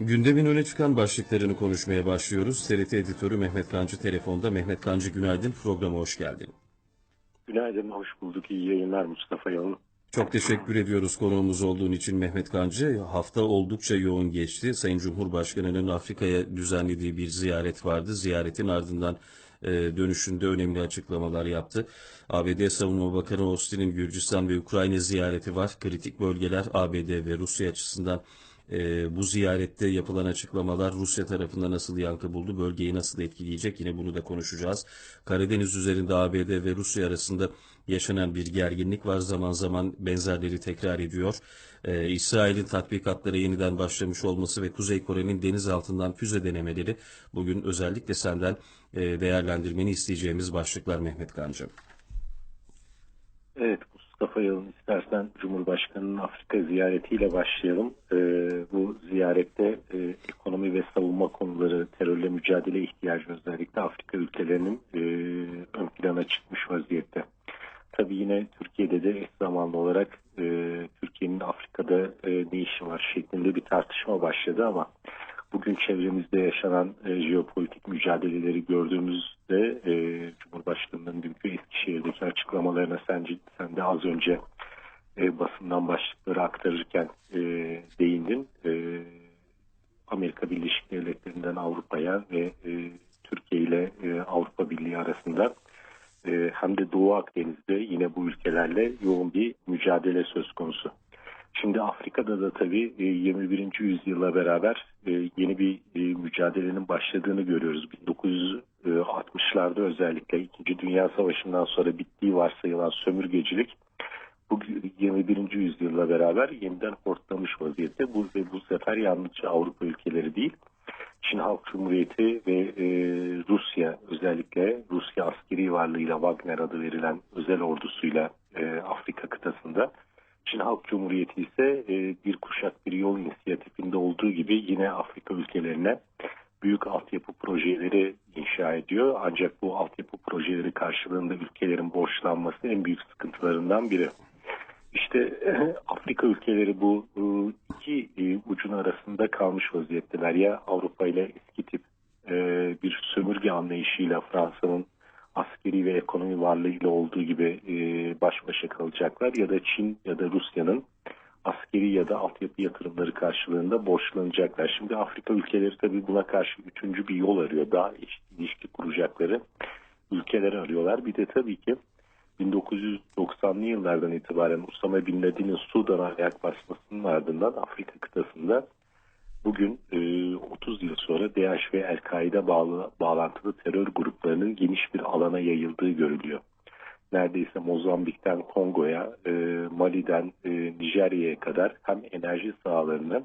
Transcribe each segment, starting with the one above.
Gündemin öne çıkan başlıklarını konuşmaya başlıyoruz. TRT editörü Mehmet Kancı telefonda. Mehmet Kancı günaydın. Programa hoş geldin. Günaydın, hoş bulduk. İyi yayınlar Mustafa Yalın. Çok teşekkür ediyoruz konuğumuz olduğun için Mehmet Kancı. Hafta oldukça yoğun geçti. Sayın Cumhurbaşkanı'nın Afrika'ya düzenlediği bir ziyaret vardı. Ziyaretin ardından e, dönüşünde önemli açıklamalar yaptı. ABD Savunma Bakanı Austin'in Gürcistan ve Ukrayna ziyareti var. Kritik bölgeler ABD ve Rusya açısından e, bu ziyarette yapılan açıklamalar Rusya tarafında nasıl yankı buldu, bölgeyi nasıl etkileyecek yine bunu da konuşacağız. Karadeniz üzerinde ABD ve Rusya arasında yaşanan bir gerginlik var. Zaman zaman benzerleri tekrar ediyor. E, İsrail'in tatbikatlara yeniden başlamış olması ve Kuzey Kore'nin deniz altından füze denemeleri bugün özellikle senden e, değerlendirmeni isteyeceğimiz başlıklar Mehmet Kancı. Evet Mustafa Yalın istersen Cumhurbaşkanı'nın Afrika ziyaretiyle başlayalım. Ee, bu ziyarette e, ekonomi ve savunma konuları, terörle mücadele ihtiyacı özellikle Afrika ülkelerinin e, ön plana çıkmış vaziyette. Tabii yine Türkiye'de de eş zamanlı olarak e, Türkiye'nin Afrika'da e, ne işi var şeklinde bir tartışma başladı ama bugün çevremizde yaşanan e, jeopolitik mücadeleleri gördüğümüzde e, Cumhurbaşkanı'nın dünkü Eskişehir'deki açıklamalarına sen, sen de az önce e, basından başlıkları aktarırken e, değindin. E, Amerika Birleşik Devletleri'nden Avrupa'ya ve e, Türkiye ile e, Avrupa Birliği arasında e, hem de Doğu Akdeniz'de yine bu ülkelerle yoğun bir mücadele söz konusu. Şimdi Afrika'da da tabii e, 21. yüzyılla beraber e, yeni bir e, mücadelenin başladığını görüyoruz. 1960'larda özellikle 2. Dünya Savaşı'ndan sonra bittiği varsayılan sömürgecilik bu 21. yüzyılla beraber yeniden hortlamış vaziyette. Bu ve bu sefer yalnızca Avrupa ülkeleri değil, Çin Halk Cumhuriyeti ve e, Rusya özellikle Rusya askeri varlığıyla Wagner adı verilen özel ordusuyla e, Afrika kıtasında Çin Halk Cumhuriyeti ise e, bir kuşak bir yol inisiyatifinde olduğu gibi yine Afrika ülkelerine büyük altyapı projeleri inşa ediyor. Ancak bu altyapı projeleri karşılığında ülkelerin borçlanması en büyük sıkıntılarından biri. İşte Afrika ülkeleri bu e, iki e, ucun arasında kalmış vaziyetteler. Ya Avrupa ile eski tip e, bir sömürge anlayışıyla Fransa'nın askeri ve ekonomi varlığıyla olduğu gibi baş başa kalacaklar ya da Çin ya da Rusya'nın askeri ya da altyapı yatırımları karşılığında borçlanacaklar. Şimdi Afrika ülkeleri tabii buna karşı üçüncü bir yol arıyor. Daha ilişki kuracakları ülkeler arıyorlar. Bir de tabii ki 1990'lı yıllardan itibaren Usama Bin Laden'in Sudan'a ayak basmasının ardından Afrika kıtasında bugün e, 30 yıl sonra DAEŞ ve El-Kaide bağlı, bağlantılı terör gruplarının geniş bir alana yayıldığı görülüyor. Neredeyse Mozambik'ten Kongo'ya, e, Mali'den e, Nijerya'ya kadar hem enerji sahalarını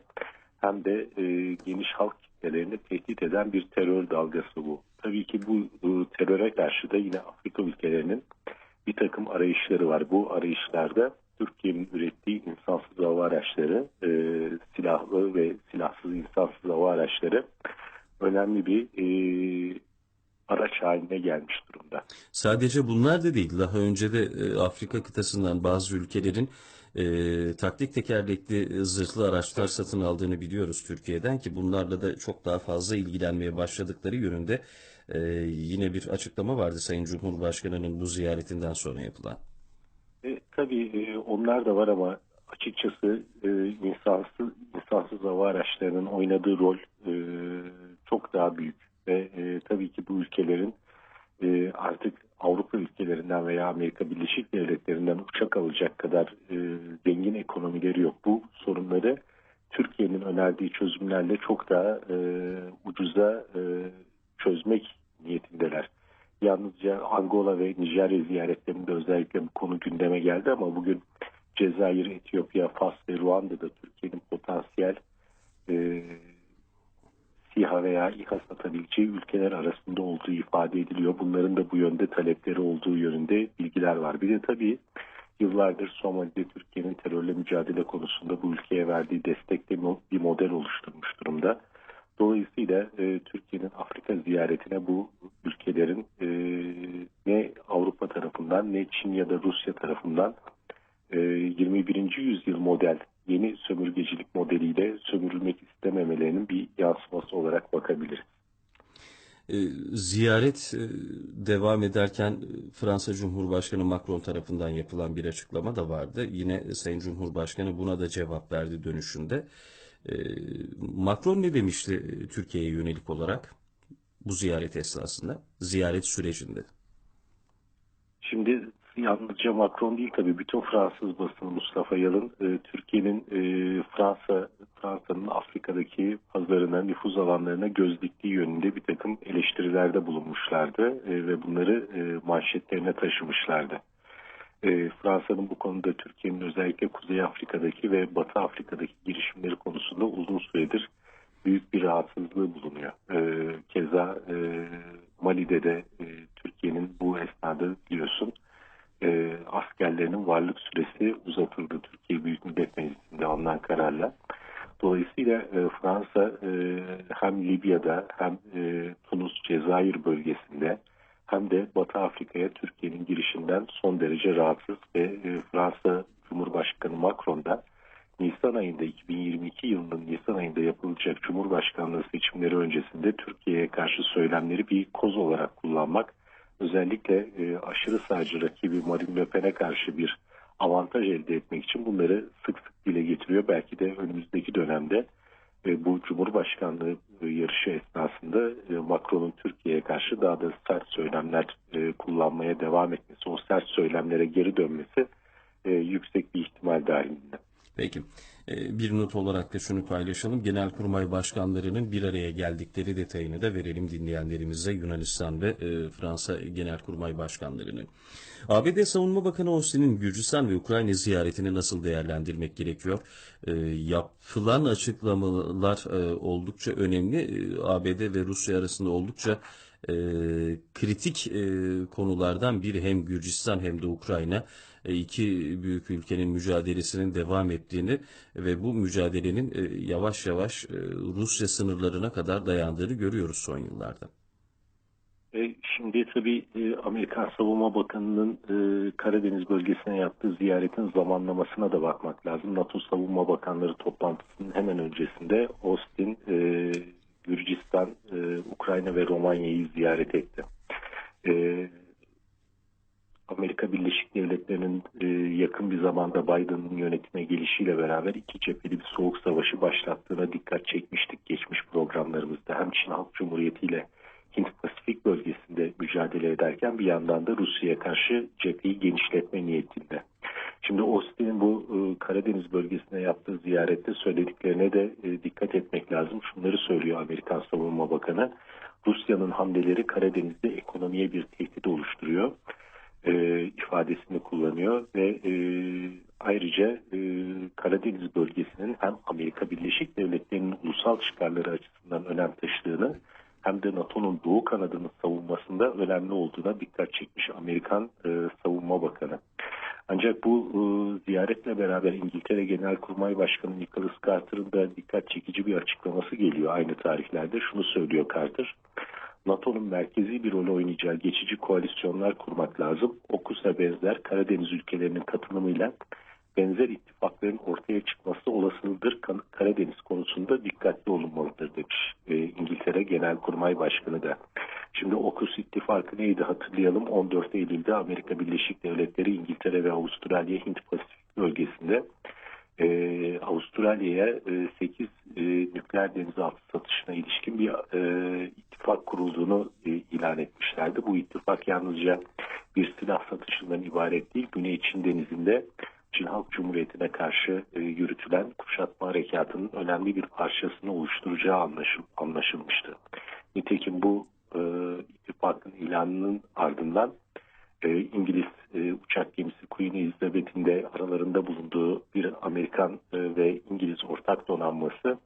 hem de e, geniş halk kitlelerini tehdit eden bir terör dalgası bu. Tabii ki bu e, teröre karşı da yine Afrika ülkelerinin bir takım arayışları var. Bu arayışlarda Türkiye'nin ürettiği insansız hava araçları, e, silahlı ve silahsız insansız hava araçları önemli bir e, araç haline gelmiş durumda. Sadece bunlar da değil. Daha önce de e, Afrika kıtasından bazı ülkelerin e, taktik tekerlekli zırhlı araçlar satın aldığını biliyoruz Türkiye'den ki bunlarla da çok daha fazla ilgilenmeye başladıkları yönünde e, yine bir açıklama vardı Sayın Cumhurbaşkanı'nın bu ziyaretinden sonra yapılan. E, tabii e, onlar da var ama açıkçası e, insansız, insansız hava araçlarının oynadığı rol e, çok daha büyük ve e, tabii ki bu ülkelerin e, artık Avrupa ülkelerinden veya Amerika Birleşik Devletleri'nden uçak alacak kadar e, zengin ekonomileri yok. Bu sorunları Türkiye'nin önerdiği çözümlerle çok daha e, ucuza e, çözmek niyetindeler. Yalnızca Angola ve Nijerya ziyaretlerinde özellikle bu konu gündeme geldi ama bugün Cezayir, Etiyopya, Fas ve Ruanda'da Türkiye'nin potansiyel e, SİHA veya İHA satabileceği ülkeler arasında olduğu ifade ediliyor. Bunların da bu yönde talepleri olduğu yönünde bilgiler var. Bir de tabii yıllardır Somali'de Türkiye'nin terörle mücadele konusunda bu ülkeye verdiği destekte bir model oluşturmuş durumda. Dolayısıyla e, Türkiye'nin Afrika ziyaretine bu ülkelerin e, ne Avrupa tarafından ne Çin ya da Rusya tarafından e, 21. yüzyıl model yeni sömürgecilik modeliyle sömürülmek istememelerini gelişmenin bir yansıması olarak bakabiliriz. E, ziyaret e, devam ederken e, Fransa Cumhurbaşkanı Macron tarafından yapılan bir açıklama da vardı. Yine Sayın Cumhurbaşkanı buna da cevap verdi dönüşünde. E, Macron ne demişti e, Türkiye'ye yönelik olarak bu ziyaret esnasında, ziyaret sürecinde? Şimdi yalnızca Macron değil tabii bütün Fransız basını Mustafa Yalın e, Türkiye'nin e, Fransa Fransa'nın Afrika'daki pazarına, nüfuz alanlarına göz diktiği yönünde bir takım eleştirilerde bulunmuşlardı ve bunları manşetlerine taşımışlardı. E, Fransa'nın bu konuda Türkiye'nin özellikle Kuzey Afrika'daki ve Batı Afrika'daki girişimleri konusunda uzun süredir büyük bir rahatsızlığı bulunuyor. E, keza e, Mali'de de e, Türkiye'nin bu esnada biliyorsun e, askerlerinin varlık süresi uzatıldı Türkiye Büyük Millet Meclisi'nde alınan kararla. Dolayısıyla Fransa hem Libya'da hem Tunus, Cezayir bölgesinde hem de Batı Afrika'ya Türkiye'nin girişinden son derece rahatsız ve e, Fransa Cumhurbaşkanı Macron da Nisan ayında 2022 yılının Nisan ayında yapılacak Cumhurbaşkanlığı seçimleri öncesinde Türkiye'ye karşı söylemleri bir koz olarak kullanmak özellikle e, aşırı sağcı rakibi Marine Le Pen'e karşı bir avantaj elde etmek için bunları sık sık dile getiriyor. Belki de önümüzdeki dönemde e, bu Cumhurbaşkanlığı yarışı esnasında e, Macron'un Türkiye'ye karşı daha da sert söylemler e, kullanmaya devam etmesi, o sert söylemlere geri dönmesi e, yüksek bir ihtimal dahilinde. Peki. E, Bir not olarak da şunu paylaşalım. Genelkurmay başkanlarının bir araya geldikleri detayını da verelim dinleyenlerimize Yunanistan ve e, Fransa Genelkurmay başkanlarının. ABD Savunma Bakanı Austin'in Gürcistan ve Ukrayna ziyaretini nasıl değerlendirmek gerekiyor? E, Yapılan açıklamalar e, oldukça önemli. E, ABD ve Rusya arasında oldukça e, kritik e, konulardan biri hem Gürcistan hem de Ukrayna iki büyük ülkenin mücadelesinin devam ettiğini ve bu mücadelenin e, yavaş yavaş e, Rusya sınırlarına kadar dayandığını görüyoruz son yıllarda. E, Şimdi tabii e, Amerikan Savunma Bakanı'nın e, Karadeniz bölgesine yaptığı ziyaretin zamanlamasına da bakmak lazım. NATO Savunma Bakanları toplantısının hemen öncesinde Austin, e, Gürcistan, e, Ukrayna ve Romanya'yı ziyaret etti. Amerika Birleşik Devletleri'nin e, yakın bir zamanda Biden'ın yönetime gelişiyle beraber iki cepheli bir soğuk savaşı başlattığına dikkat çekmiştik geçmiş programlarımızda. Hem Çin Halk Cumhuriyeti ile Hint Pasifik bölgesinde mücadele ederken bir yandan da Rusya'ya karşı cepheyi genişletme niyetinde. Şimdi Austin'in bu e, Karadeniz bölgesine yaptığı ziyarette söylediklerine de e, dikkat etmek lazım. Şunları söylüyor Amerikan Savunma Bakanı. Rusya'nın hamleleri Karadeniz'de ekonomiye bir tehdit oluşturuyor e, ifadesini kullanıyor ve e, ayrıca e, Karadeniz bölgesinin hem Amerika Birleşik Devletleri'nin ulusal çıkarları açısından önem taşıdığını hem de NATO'nun doğu kanadının savunmasında önemli olduğuna dikkat çekmiş Amerikan e, Savunma Bakanı. Ancak bu e, ziyaretle beraber İngiltere Genelkurmay Başkanı Nicholas Carter'ın da dikkat çekici bir açıklaması geliyor aynı tarihlerde. Şunu söylüyor Carter. NATO'nun merkezi bir rol oynayacağı geçici koalisyonlar kurmak lazım. OKUS'a benzer Karadeniz ülkelerinin katılımıyla benzer ittifakların ortaya çıkması olasılıdır. Karadeniz konusunda dikkatli olunmalıdır demiş e, İngiltere Genelkurmay Başkanı da. Şimdi OKUS ittifakı neydi hatırlayalım. 14 Eylül'de Amerika Birleşik Devletleri, İngiltere ve Avustralya Hint Pasifik bölgesinde e, Avustralya'ya e, 8 e, nükleer denizaltı satışına ilişkin bir e, ittifak kurulduğunu e, ilan etmişlerdi. Bu ittifak yalnızca bir silah satışından ibaret değil. Güney Çin denizinde Çin Halk Cumhuriyeti'ne karşı e, yürütülen kuşatma harekatının önemli bir parçasını oluşturacağı anlaşıl, anlaşılmıştı. Nitekim bu e, ittifakın ilanının ardından e, İngiliz e, uçak gemisi Queen Elizabeth'in de aralarında bulunduğu bir Amerikan e, ve İngiliz ortak donanması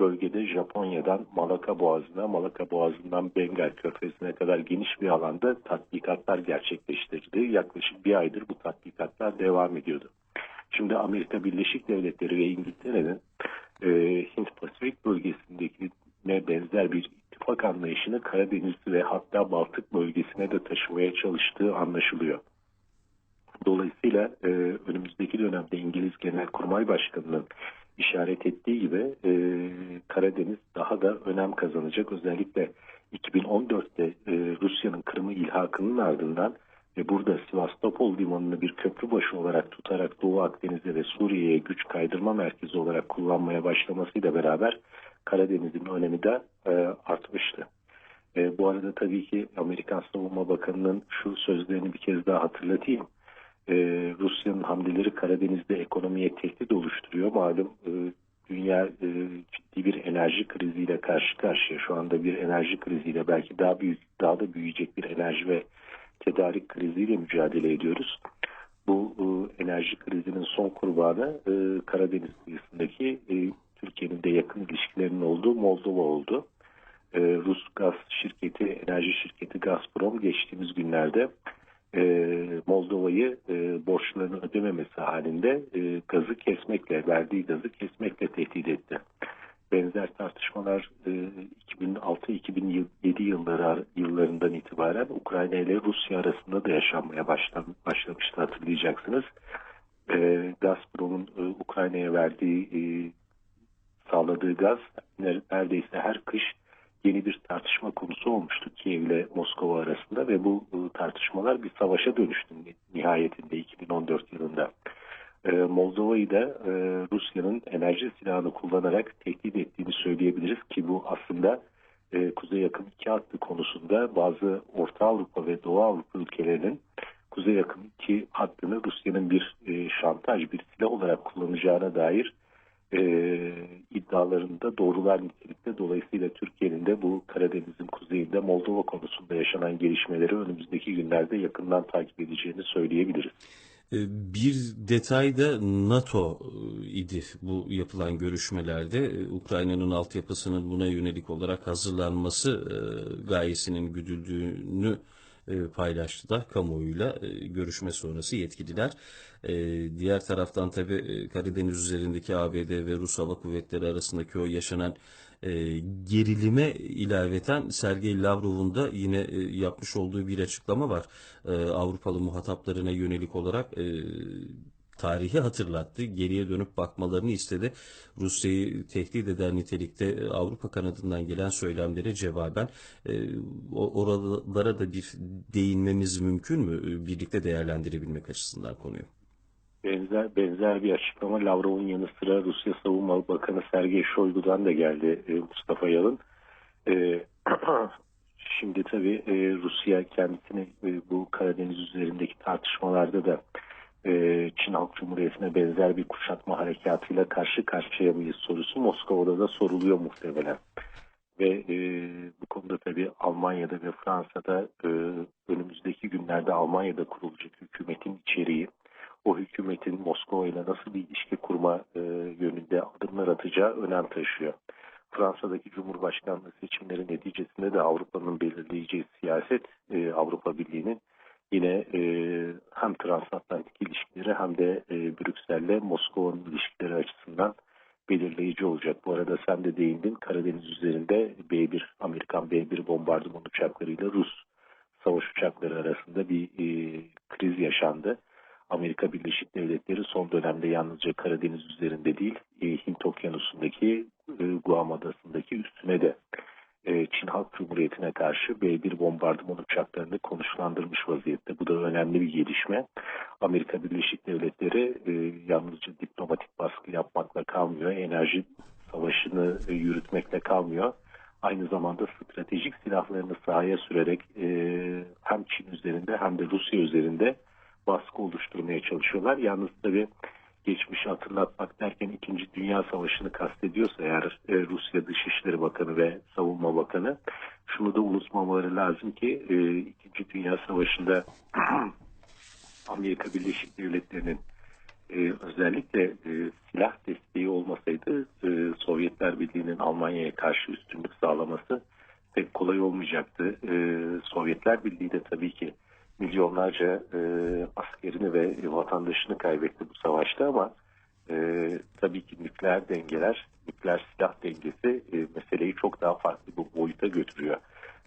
bölgede Japonya'dan Malaka Boğazı'na, Malaka Boğazı'ndan Bengal Körfezi'ne kadar geniş bir alanda tatbikatlar gerçekleştirdi. Yaklaşık bir aydır bu tatbikatlar devam ediyordu. Şimdi Amerika Birleşik Devletleri ve İngiltere'nin e, Hint Pasifik bölgesindeki ne benzer bir ittifak anlayışını Karadeniz ve hatta Baltık bölgesine de taşımaya çalıştığı anlaşılıyor. Dolayısıyla e, önümüzdeki dönemde İngiliz Genelkurmay Başkanı'nın işaret ettiği gibi e, Karadeniz daha da önem kazanacak. Özellikle 2014'te e, Rusya'nın Kırım'ı ilhakının ardından ve burada Sivastopol limanını bir köprü başı olarak tutarak Doğu Akdeniz'e ve Suriye'ye güç kaydırma merkezi olarak kullanmaya başlamasıyla beraber Karadeniz'in önemi de e, artmıştı. E, bu arada tabii ki Amerikan Savunma Bakanı'nın şu sözlerini bir kez daha hatırlatayım. E, Rusya'nın hamleleri Karadeniz'de ekonomiye tehdit oluşturuyor. Malum e, dünya e, ciddi bir enerji kriziyle karşı karşıya. Şu anda bir enerji kriziyle belki daha büyük, daha da büyüyecek bir enerji ve tedarik kriziyle mücadele ediyoruz. Bu e, enerji krizinin son kurbanı e, Karadeniz kıyısındaki e, Türkiye'nin de yakın ilişkilerinin olduğu Moldova oldu. E, Rus gaz şirketi, enerji şirketi Gazprom geçtiğimiz günlerde e, Moldova'yı e, borçlarını ödememesi halinde e, gazı kesmekle, verdiği gazı kesmekle tehdit etti. Benzer tartışmalar e, 2006-2007 yılları yıllarından itibaren Ukrayna ile Rusya arasında da yaşanmaya başlam, başlamıştı hatırlayacaksınız. E, Gazprom'un e, Ukrayna'ya verdiği e, sağladığı gaz neredeyse her kış yeni bir tartışma konusu olmuştu Kiev ile Moskova arasında ve bu e, tartışmalar bir savaşa dönüştü nihayetinde 2014 yılında. E, Moldova'yı da e, Rusya'nın enerji silahını kullanarak tehdit ettiğini söyleyebiliriz ki bu aslında Kuzey Yakın iki hattı konusunda bazı Orta Avrupa ve Doğu Avrupa ülkelerinin Kuzey Yakın iki hattını Rusya'nın bir şantaj, bir silah olarak kullanacağına dair e, iddialarında doğrular nitelikte. Dolayısıyla Türkiye'nin de bu Karadeniz'in kuzeyinde Moldova konusunda yaşanan gelişmeleri önümüzdeki günlerde yakından takip edeceğini söyleyebiliriz. E, bir detay da NATO e, idi bu yapılan görüşmelerde. E, Ukrayna'nın altyapısının buna yönelik olarak hazırlanması gayesinin güdüldüğünü paylaştı da kamuoyuyla görüşme sonrası yetkililer. Diğer taraftan tabi Karadeniz üzerindeki ABD ve Rus Hava Kuvvetleri arasındaki o yaşanan gerilime ilaveten Sergey Lavrov'un da yine yapmış olduğu bir açıklama var. Avrupalı muhataplarına yönelik olarak tarihi hatırlattı. Geriye dönüp bakmalarını istedi. Rusya'yı tehdit eden nitelikte Avrupa kanadından gelen söylemlere cevaben oralara da bir değinmemiz mümkün mü? Birlikte değerlendirebilmek açısından konuyu. Benzer, benzer bir açıklama Lavrov'un yanı sıra Rusya Savunma Bakanı Sergey Shoigu'dan da geldi e, Mustafa Yalın. E, şimdi tabii e, Rusya kendisini e, bu Karadeniz üzerindeki tartışmalarda da e, Çin Halk Cumhuriyeti'ne benzer bir kuşatma harekatıyla karşı karşıya mıyız sorusu Moskova'da da soruluyor muhtemelen. Ve e, bu konuda tabii Almanya'da ve Fransa'da e, önümüzdeki günlerde Almanya'da kurulacak hükümetin içeriği o hükümetin Moskova ile nasıl bir ilişki kurma e, yönünde adımlar atacağı önem taşıyor. Fransa'daki Cumhurbaşkanlığı seçimleri neticesinde de Avrupa'nın belirleyeceği siyaset e, Avrupa Birliği'nin yine e, hem transatlantik ilişkileri hem de e, Brüksel'le Moskova'nın ilişkileri açısından belirleyici olacak. Bu arada sen de değindin Karadeniz üzerinde B-1 Amerikan B-1 bombardıman uçaklarıyla Rus savaş uçakları arasında bir e, kriz yaşandı. Amerika Birleşik Devletleri son dönemde yalnızca Karadeniz üzerinde değil, e, Hint Okyanusu'ndaki e, Guam Adası'ndaki üstüne de e, Çin Halk Cumhuriyeti'ne karşı B-1 bombardıman uçaklarını konuşlandırmış vaziyette. Bu da önemli bir gelişme. Amerika Birleşik Devletleri yalnızca diplomatik baskı yapmakla kalmıyor, enerji savaşını yürütmekle kalmıyor. Aynı zamanda stratejik silahlarını sahaya sürerek hem Çin üzerinde hem de Rusya üzerinde baskı oluşturmaya çalışıyorlar. Yalnız tabii geçmişi hatırlatmak derken 2. Dünya Savaşı'nı kastediyorsa eğer e, Rusya Dışişleri Bakanı ve Savunma Bakanı şunu da unutmamaları lazım ki e, 2. Dünya Savaşı'nda Amerika Birleşik Devletleri'nin e, özellikle e, silah desteği olmasaydı e, Sovyetler Birliği'nin Almanya'ya karşı üstünlük sağlaması pek kolay olmayacaktı. E, Sovyetler Birliği de tabii ki milyonlarca e, askerini ve vatandaşını kaybetti bu savaşta ama e, tabii ki nükleer dengeler, nükleer silah dengesi e, meseleyi çok daha farklı bir boyuta götürüyor.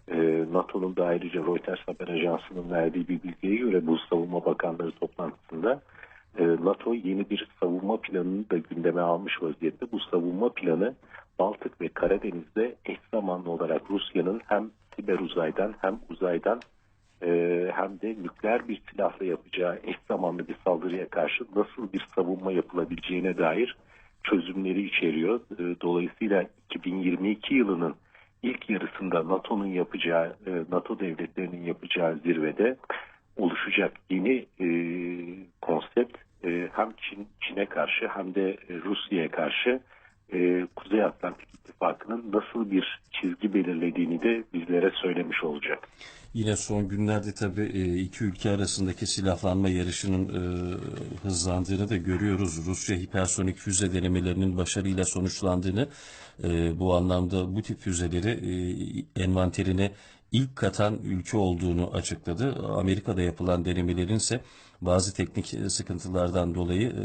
E, NATO'nun da ayrıca Reuters haber ajansının verdiği bir bilgiye göre bu savunma bakanları toplantısında e, NATO yeni bir savunma planını da gündeme almış vaziyette. Bu savunma planı Baltık ve Karadeniz'de eş zamanlı olarak Rusya'nın hem siber uzaydan hem uzaydan e, hem de nükleer bir silahla yapacağı eş zamanlı bir saldırıya karşı nasıl bir savunma yapılabileceğine dair çözümleri içeriyor. E, dolayısıyla 2022 yılının ilk yarısında NATO'nun yapacağı, e, NATO devletlerinin yapacağı zirvede oluşacak yeni e, konsept e, hem Çin, Çin'e karşı hem de e, Rusya'ya karşı e, Kuzey Atlantik İttifakı'nın nasıl bir çizgi belirlediğini de bizlere söylemiş olacak. Yine son günlerde tabii e, iki ülke arasındaki silahlanma yarışının e, hızlandığını da görüyoruz. Rusya hipersonik füze denemelerinin başarıyla sonuçlandığını, e, bu anlamda bu tip füzeleri e, envanterine ilk katan ülke olduğunu açıkladı. Amerika'da yapılan denemelerin ise bazı teknik sıkıntılardan dolayı e,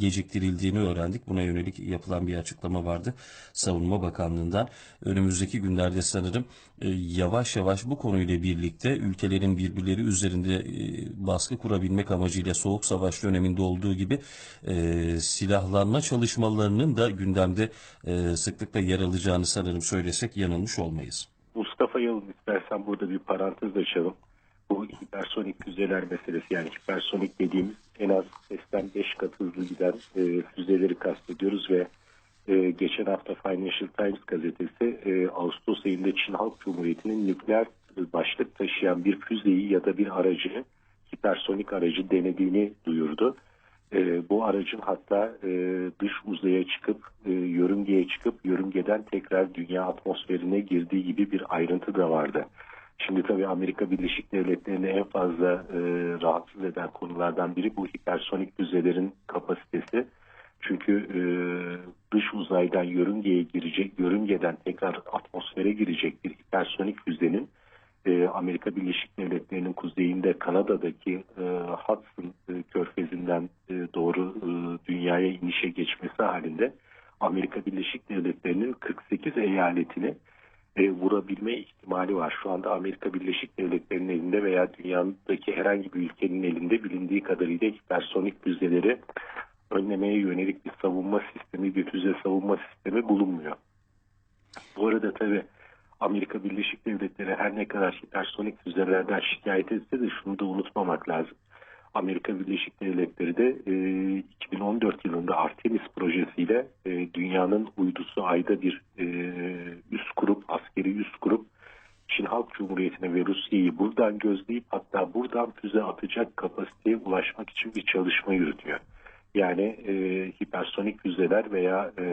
geciktirildiğini öğrendik. Buna yönelik yapılan bir açıklama vardı Savunma Bakanlığı'ndan. Önümüzdeki günlerde sanırım e, yavaş yavaş bu konuyla birlikte ülkelerin birbirleri üzerinde e, baskı kurabilmek amacıyla Soğuk Savaş döneminde olduğu gibi e, silahlanma çalışmalarının da gündemde e, sıklıkla yer alacağını sanırım söylesek yanılmış olmayız. Mustafa Yalın istersen burada bir parantez açalım. Bu hipersonik füzeler meselesi yani hipersonik dediğimiz en az sesten 5 kat hızlı giden e, füzeleri kastediyoruz ve e, geçen hafta Financial Times gazetesi e, Ağustos ayında Çin Halk Cumhuriyeti'nin nükleer başlık taşıyan bir füzeyi ya da bir aracı hipersonik aracı denediğini duyurdu. E, bu aracın hatta e, dış uzaya çıkıp e, yörüngeye çıkıp yörüngeden tekrar dünya atmosferine girdiği gibi bir ayrıntı da vardı. Şimdi tabii Amerika Birleşik Devletleri'ni en fazla e, rahatsız eden konulardan biri bu hipersonik füzelerin kapasitesi. Çünkü e, dış uzaydan yörüngeye girecek, yörüngeden tekrar atmosfere girecek bir hipersonik füzenin e, Amerika Birleşik Devletleri'nin kuzeyinde Kanada'daki e, Hudson e, körfezinden e, doğru e, dünyaya inişe geçmesi halinde Amerika Birleşik Devletleri'nin 48 eyaletini e, vurabilme ihtimali var. Şu anda Amerika Birleşik Devletleri'nin elinde veya dünyadaki herhangi bir ülkenin elinde bilindiği kadarıyla hipersonik füzeleri önlemeye yönelik bir savunma sistemi, bir füze savunma sistemi bulunmuyor. Bu arada tabii Amerika Birleşik Devletleri her ne kadar hipersonik füzelerden şikayet etse de şunu da unutmamak lazım. Amerika Birleşik Devletleri de e, 2014 yılında Artemis projesiyle e, dünyanın uydusu ayda bir e, üst kurup, askeri üst kurup Çin Halk Cumhuriyeti'ne ve Rusya'yı buradan gözleyip hatta buradan füze atacak kapasiteye ulaşmak için bir çalışma yürütüyor. Yani e, hipersonik füzeler veya e,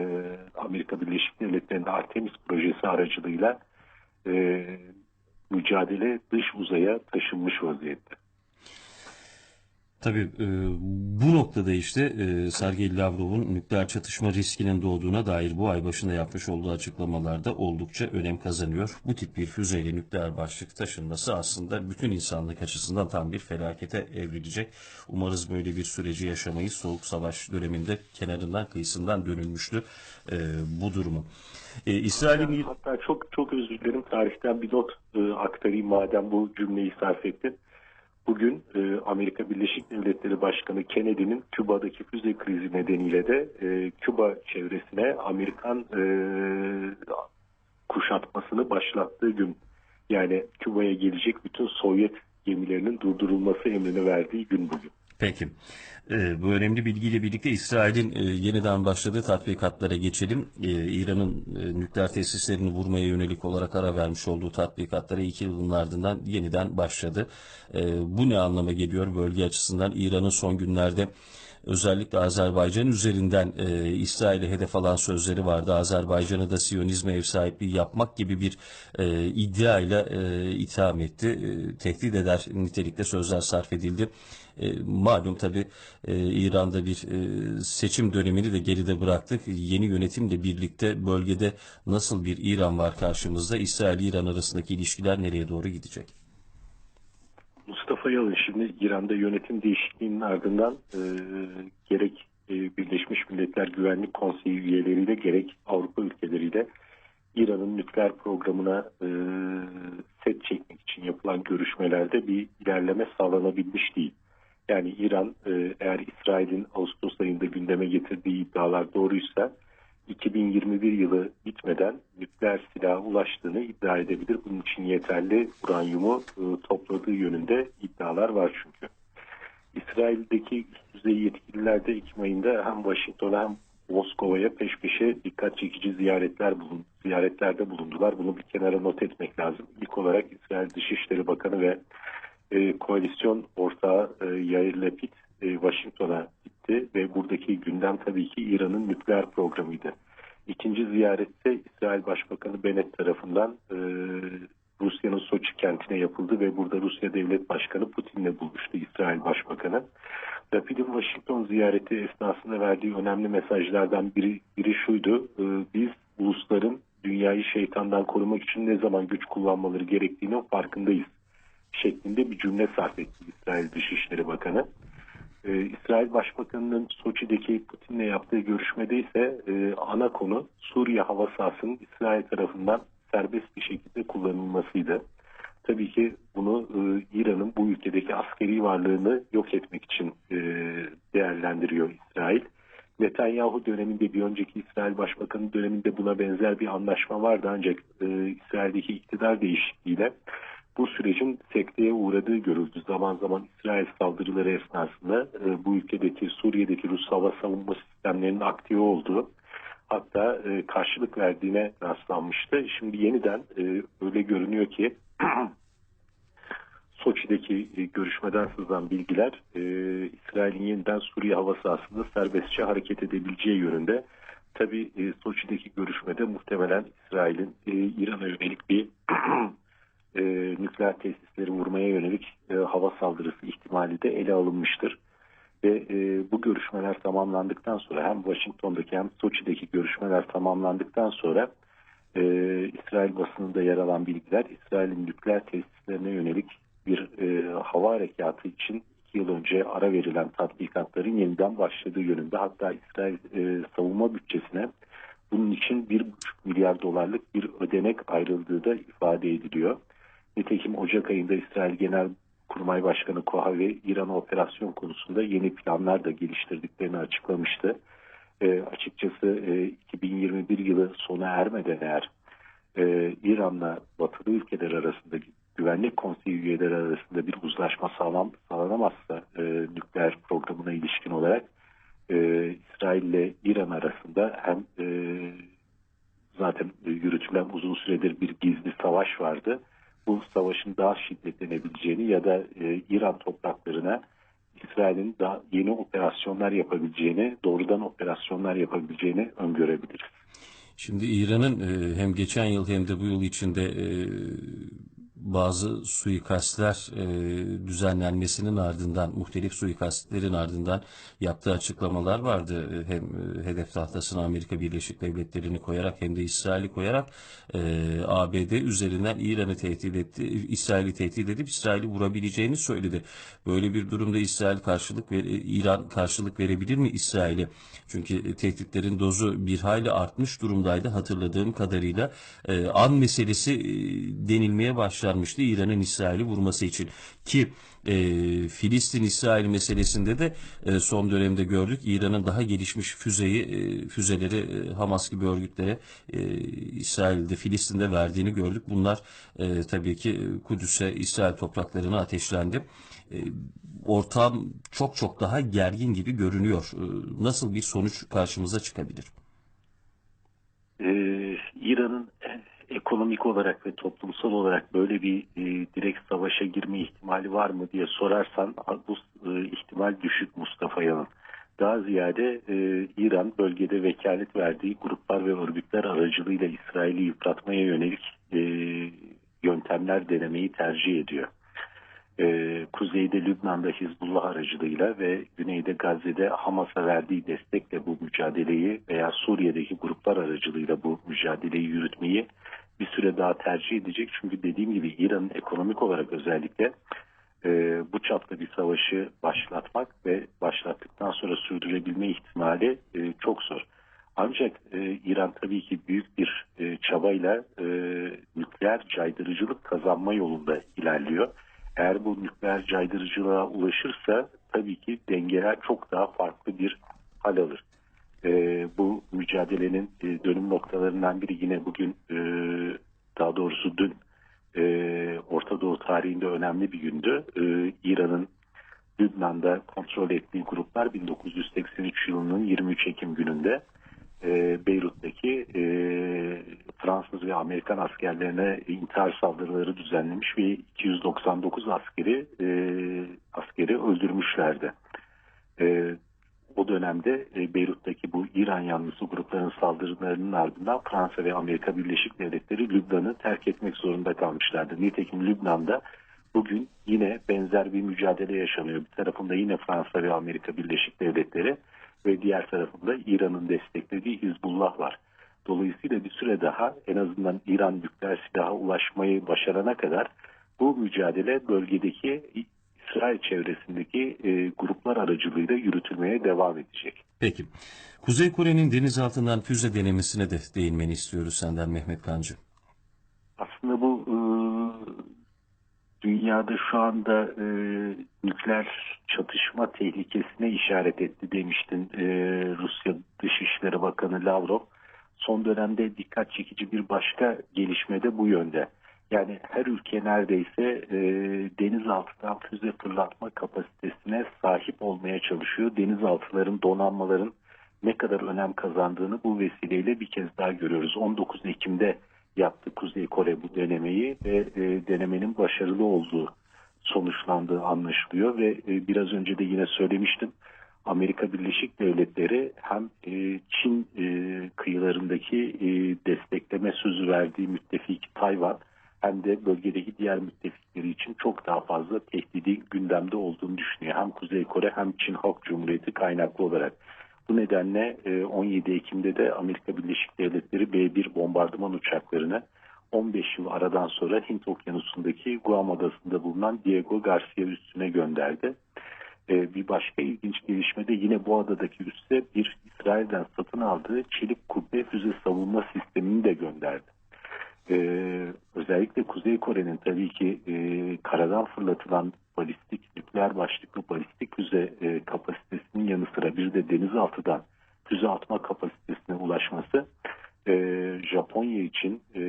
Amerika Birleşik Devletleri'nde Artemis projesi aracılığıyla e, mücadele dış uzaya taşınmış vaziyette. Tabii e, bu noktada işte e, Sergey Lavrov'un nükleer çatışma riskinin doğduğuna dair bu ay başında yapmış olduğu açıklamalarda oldukça önem kazanıyor. Bu tip bir füzeyle nükleer başlık taşınması aslında bütün insanlık açısından tam bir felakete evrilecek. Umarız böyle bir süreci yaşamayız. Soğuk Savaş döneminde kenarından kıyısından dönülmüştü e, bu durumu. E, İsrail'in Hatta çok çok özür dilerim tarihten bir not e, aktarayım madem bu cümleyi sarf ettin. Bugün e, Amerika Birleşik Devletleri Başkanı Kennedy'nin Küba'daki füze krizi nedeniyle de e, Küba çevresine Amerikan e, kuşatmasını başlattığı gün yani Küba'ya gelecek bütün Sovyet gemilerinin durdurulması emrini verdiği gün bugün. Peki. Ee, bu önemli bilgiyle birlikte İsrail'in e, yeniden başladığı tatbikatlara geçelim. Ee, İran'ın e, nükleer tesislerini vurmaya yönelik olarak ara vermiş olduğu tatbikatlara iki yılın ardından yeniden başladı. Ee, bu ne anlama geliyor bölge açısından? İran'ın son günlerde özellikle Azerbaycan üzerinden e, İsrail'e hedef alan sözleri vardı. Azerbaycan'ı da Siyonizme ev sahipliği yapmak gibi bir e, iddiayla e, itham etti. E, tehdit eder nitelikte sözler sarf edildi. E, malum tabi e, İran'da bir e, seçim dönemini de geride bıraktık. Yeni yönetimle birlikte bölgede nasıl bir İran var karşımızda? İsrail-İran arasındaki ilişkiler nereye doğru gidecek? Mustafa Yalın şimdi İran'da yönetim değişikliğinin ardından e, gerek e, Birleşmiş Milletler Güvenlik Konseyi üyeleriyle gerek Avrupa ülkeleriyle İran'ın nükleer programına e, set çekmek için yapılan görüşmelerde bir ilerleme sağlanabilmiş değil. Yani İran e, eğer İsrail'in Ağustos ayında gündeme getirdiği iddialar doğruysa 2021 yılı bitmeden nükleer silaha ulaştığını iddia edebilir. Bunun için yeterli uranyumu e, topladığı yönünde iddialar var çünkü. İsrail'deki üst düzey yetkililer de Ekim ayında hem Washington'a hem Moskova'ya peş peşe dikkat çekici ziyaretler bulun, ziyaretlerde bulundular. Bunu bir kenara not etmek lazım. İlk olarak İsrail Dışişleri Bakanı ve e, koalisyon ortağı e, Yair Lapid e, Washington'a gitti ve buradaki gündem tabii ki İran'ın nükleer programıydı. İkinci ziyarette İsrail Başbakanı Bennett tarafından e, Rusya'nın Soçi kentine yapıldı ve burada Rusya Devlet Başkanı Putin'le buluştu İsrail Başbakanı. Rapid'in Washington ziyareti esnasında verdiği önemli mesajlardan biri, biri şuydu. E, biz ulusların dünyayı şeytandan korumak için ne zaman güç kullanmaları gerektiğinin farkındayız şeklinde bir cümle sarf etti İsrail Dışişleri Bakanı. Ee, İsrail Başbakanı'nın Soçi'deki Putin'le yaptığı görüşmede ise e, ana konu Suriye hava sahasının İsrail tarafından serbest bir şekilde kullanılmasıydı. Tabii ki bunu e, İran'ın bu ülkedeki askeri varlığını yok etmek için e, değerlendiriyor İsrail. Netanyahu döneminde bir önceki İsrail Başbakanı döneminde buna benzer bir anlaşma vardı ancak e, İsrail'deki iktidar değişikliğiyle bu sürecin sekteye uğradığı görüldü. Zaman zaman İsrail saldırıları esnasında e, bu ülkedeki Suriye'deki Rus hava savunma sistemlerinin aktive olduğu hatta e, karşılık verdiğine rastlanmıştı. Şimdi yeniden e, öyle görünüyor ki Soçi'deki e, görüşmeden sızan bilgiler e, İsrail'in yeniden Suriye hava sahasında serbestçe hareket edebileceği yönünde. Tabi e, Soçi'deki görüşmede muhtemelen İsrail'in e, İran'a yönelik bir nükleer tesisleri vurmaya yönelik e, hava saldırısı ihtimali de ele alınmıştır. Ve e, bu görüşmeler tamamlandıktan sonra hem Washington'daki hem Soçi'deki görüşmeler tamamlandıktan sonra e, İsrail basınında yer alan bilgiler İsrail'in nükleer tesislerine yönelik bir e, hava harekatı için iki yıl önce ara verilen tatbikatların yeniden başladığı yönünde. Hatta İsrail e, savunma bütçesine bunun için 1,5 milyar dolarlık bir ödenek ayrıldığı da ifade ediliyor. Nitekim Ocak ayında İsrail Genel Kurmay Başkanı Kohavi İran operasyon konusunda yeni planlar da geliştirdiklerini açıklamıştı. E, açıkçası e, 2021 yılı sona ermeden eğer e, İran'la batılı ülkeler arasında güvenlik konseyi üyeleri arasında bir uzlaşma sağlam, sağlanamazsa e, nükleer programına ilişkin olarak e, İsrail ile İran arasında hem e, zaten yürütülen uzun süredir bir gizli savaş vardı bu savaşın daha şiddetlenebileceğini ya da e, İran topraklarına İsrail'in daha yeni operasyonlar yapabileceğini, doğrudan operasyonlar yapabileceğini öngörebiliriz. Şimdi İran'ın e, hem geçen yıl hem de bu yıl içinde e, bazı suikastler e, düzenlenmesinin ardından, muhtelif suikastlerin ardından yaptığı açıklamalar vardı. E, hem e, hedef tahtasına Amerika Birleşik Devletleri'ni koyarak hem de İsrail'i koyarak e, ABD üzerinden İran'ı tehdit etti, İsrail'i tehdit edip İsrail'i vurabileceğini söyledi. Böyle bir durumda İsrail karşılık ver, İran karşılık verebilir mi İsrail'e? Çünkü tehditlerin dozu bir hayli artmış durumdaydı hatırladığım kadarıyla. E, an meselesi e, denilmeye başlanmıştı İran'ın İsrail'i vurması için. Ki e, Filistin-İsrail meselesinde de e, son dönemde gördük. İran'ın daha gelişmiş füzeyi, e, füzeleri e, Hamas gibi örgütlere e, İsrail'de, Filistin'de verdiğini gördük. Bunlar e, tabii ki Kudüs'e, İsrail topraklarına ateşlendi. E, ortam çok çok daha gergin gibi görünüyor. E, nasıl bir sonuç karşımıza çıkabilir? Ee, ekonomik olarak ve toplumsal olarak böyle bir e, direkt savaşa girme ihtimali var mı diye sorarsan bu e, ihtimal düşük Mustafa Yan'ın. Daha ziyade e, İran bölgede vekalet verdiği gruplar ve örgütler aracılığıyla İsrail'i yıpratmaya yönelik e, yöntemler denemeyi tercih ediyor. E, kuzeyde Lübnan'da Hizbullah aracılığıyla ve güneyde Gazze'de Hamas'a verdiği destekle bu mücadeleyi veya Suriye'deki gruplar aracılığıyla bu mücadeleyi yürütmeyi bir süre daha tercih edecek. Çünkü dediğim gibi İran'ın ekonomik olarak özellikle e, bu çapta bir savaşı başlatmak ve başlattıktan sonra sürdürebilme ihtimali e, çok zor. Ancak e, İran tabii ki büyük bir e, çabayla e, nükleer caydırıcılık kazanma yolunda ilerliyor. Eğer bu nükleer caydırıcılığa ulaşırsa tabii ki dengeler çok daha farklı bir hal alır. E, bu mücadele mücadelenin e, dönüm noktalarından biri yine bugün e, daha doğrusu dün e, Orta Doğu tarihinde önemli bir gündü. E, İran'ın Lübnan'da kontrol ettiği gruplar 1983 yılının 23 Ekim gününde e, Beyrut'taki e, Fransız ve Amerikan askerlerine intihar saldırıları düzenlemiş ve 299 askeri e, askeri öldürmüşlerdi. E, o dönemde e, Beyrut'taki bu İran yanlısı grupların saldırılarının ardından Fransa ve Amerika Birleşik Devletleri Lübnan'ı terk etmek zorunda kalmışlardı. Nitekim Lübnan'da bugün yine benzer bir mücadele yaşanıyor. Bir tarafında yine Fransa ve Amerika Birleşik Devletleri ve diğer tarafında İran'ın desteklediği Hizbullah var. Dolayısıyla bir süre daha en azından İran nükleer silaha ulaşmayı başarana kadar bu mücadele bölgedeki İsrail çevresindeki e, gruplar aracılığıyla yürütülmeye devam edecek. Peki. Kuzey Kore'nin denizaltından füze denemesine de değinmeni istiyoruz senden Mehmet Kancı. Aslında bu e, dünyada şu anda e, nükleer çatışma tehlikesine işaret etti demiştin e, Rusya Dışişleri Bakanı Lavrov. Son dönemde dikkat çekici bir başka gelişme de bu yönde. Yani her ülke neredeyse e, denizaltıdan füze fırlatma kapasitesine sahip olmaya çalışıyor. Denizaltıların, donanmaların ne kadar önem kazandığını bu vesileyle bir kez daha görüyoruz. 19 Ekim'de yaptı Kuzey Kore bu denemeyi ve e, denemenin başarılı olduğu sonuçlandığı anlaşılıyor ve e, biraz önce de yine söylemiştim. Amerika Birleşik Devletleri hem e, Çin e, kıyılarındaki e, destekleme sözü verdiği müttefik Tayvan hem de bölgedeki diğer müttefikleri için çok daha fazla tehdidi gündemde olduğunu düşünüyor. Hem Kuzey Kore hem Çin Halk Cumhuriyeti kaynaklı olarak. Bu nedenle e, 17 Ekim'de de Amerika Birleşik Devletleri B-1 bombardıman uçaklarını 15 yıl aradan sonra Hint Okyanusu'ndaki Guam Adası'nda bulunan Diego Garcia üssüne gönderdi. E, bir başka ilginç gelişme de yine bu adadaki üsse bir İsrail'den satın aldığı çelik kubbe füze savunma sistemini de gönderdi. Ee, özellikle Kuzey Kore'nin tabii ki e, karadan fırlatılan balistik, nükleer başlıklı balistik füze e, kapasitesinin yanı sıra bir de denizaltıdan füze atma kapasitesine ulaşması e, Japonya için e,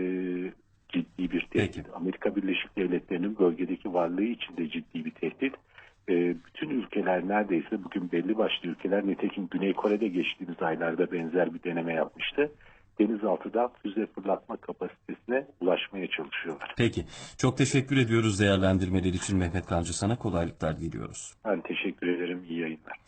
ciddi bir tehdit. Peki. Amerika Birleşik Devletleri'nin bölgedeki varlığı için de ciddi bir tehdit. E, bütün ülkeler neredeyse bugün belli başlı ülkeler nitekim Güney Kore'de geçtiğimiz aylarda benzer bir deneme yapmıştı denizaltıdan füze fırlatma kapasitesine ulaşmaya çalışıyorlar. Peki. Çok teşekkür ediyoruz değerlendirmeler için Mehmet Kancı. Sana kolaylıklar diliyoruz. Ben teşekkür ederim. İyi yayınlar.